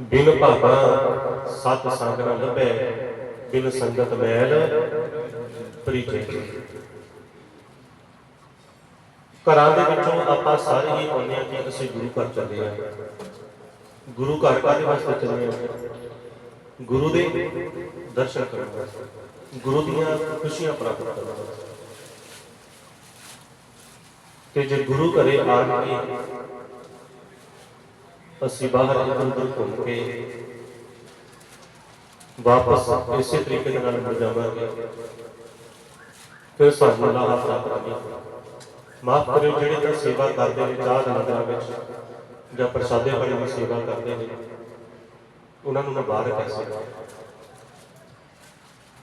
ਬਿਨ ਭਾਗਾ ਸਤ ਸੰਗ ਨ ਲੱਭੈ, ਬਿਨ ਸੰਗਤ ਮੈਲ ਪ੍ਰੀਤੇ ਘਰਾਂ ਦੇ ਵਿੱਚੋਂ ਆਪਾਂ ਸਾਰੇ ਹੀ ਆਉਂਦੇ ਹਾਂ ਕਿ ਅਸੀਂ ਗੁਰੂ ਘਰ ਚੱਲੇ ਹਾਂ। ਗੁਰੂ ਘਰ ਕਾਹਦੇ ਵਾਸਤੇ ਚੱਲੇ ਹਾਂ? ਗੁਰੂ ਦੇ ਦਰਸ਼ਨ ਕਰਨ ਵਾਸਤੇ। ਗੁਰੂ ਦੀਆਂ ਖੁਸ਼ੀਆਂ ਪ੍ਰਾਪਤ ਕਰਨ ਵਾਸਤੇ। ਤੇ ਜੇ ਗੁਰੂ ਘਰੇ ਆਣ ਕੇ ਅਸੀਂ ਬਾਹਰ ਅੰਦਰ ਘੁੰਮ ਕੇ ਵਾਪਸ ਇਸੇ ਤਰੀਕੇ ਦੇ ਨਾਲ ਮੁੜ ਜਾਵਾਂਗੇ। ਫਿਰ ਸਾਨੂੰ ਲਾਹਾ ਪ੍ਰਾਪਤ ਨਹੀਂ ਮਾਫ ਕਰਿਓ ਜਿਹੜੇ ਤਾਂ ਸੇਵਾ ਕਰਦੇ ਨੇ ਚਾਹ ਲੰਗਰਾਂ ਵਿੱਚ ਜਾਂ ਪ੍ਰਸਾਦੇ ਪਾਣੀ ਦੀ ਸੇਵਾ ਕਰਦੇ ਨੇ, ਉਹਨਾਂ ਨੂੰ ਮੁਬਾਰਕ ਹੈ ਸੇਵਾ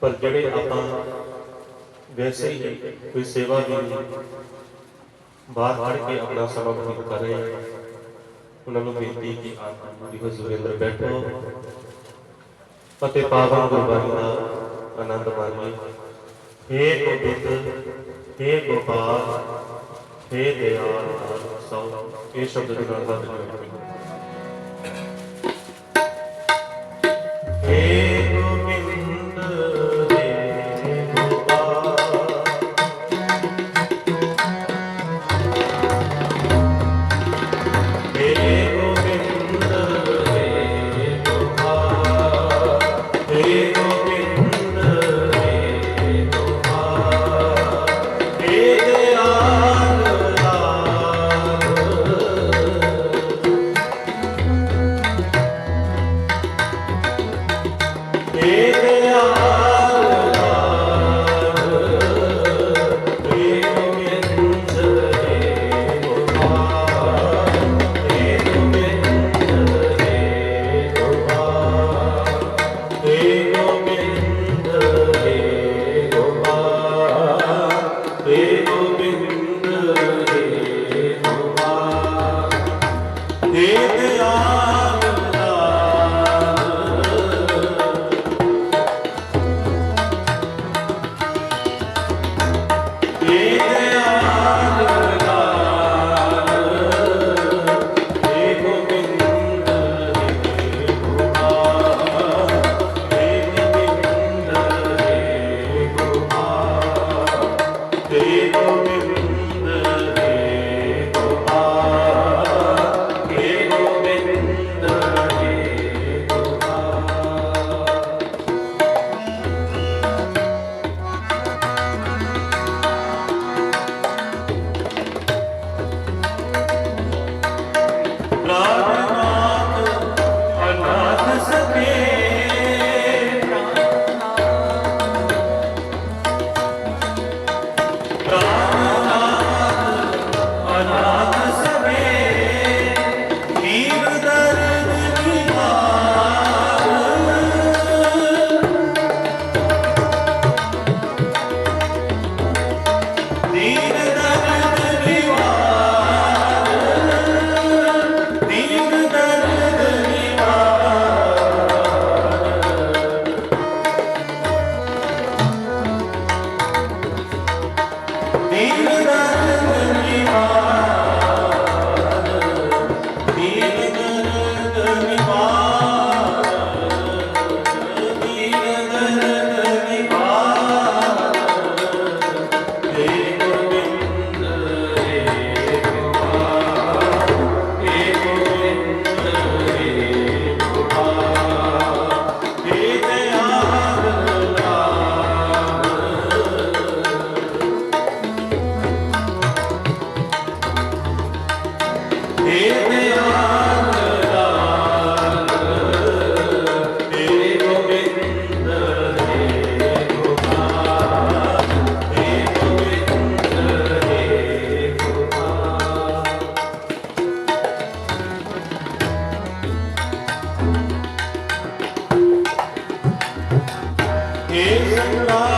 ਪਰ ਜਿਹੜੇ ਆਪਾਂ ਵੈਸੇ ਹੀ ਕੋਈ ਸੇਵਾ ਵੀ ਬਾਹਰ ਖੜ ਕੇ ਆਪਣਾ ਸਮਾਂ ਬਤੀਤ ਕਰ ਰਹੇ ਹਾਂ ਉਹਨਾਂ ਨੂੰ ਬੇਨਤੀ ਕਿ ਆਪ ਗੁਰੂ ਹਜ਼ੂਰ ਅੰਦਰ ਬੈਠੋ ਅਤੇ ਪਾਵਨ ਗੁਰਬਾਣੀ ਦਾ ਆਨੰਦ ਮਾਣੀਏ। ਹੇ ਗੋਬਿੰਦ ਹੇ ਗੋਪਾਲ ਹੇ ਦਿਆਲ ਸਭ ਇਹ ਸ਼ਬਦ ਦੇ ਨਾਲ ਹੱਥ ਜੋੜੋ Allah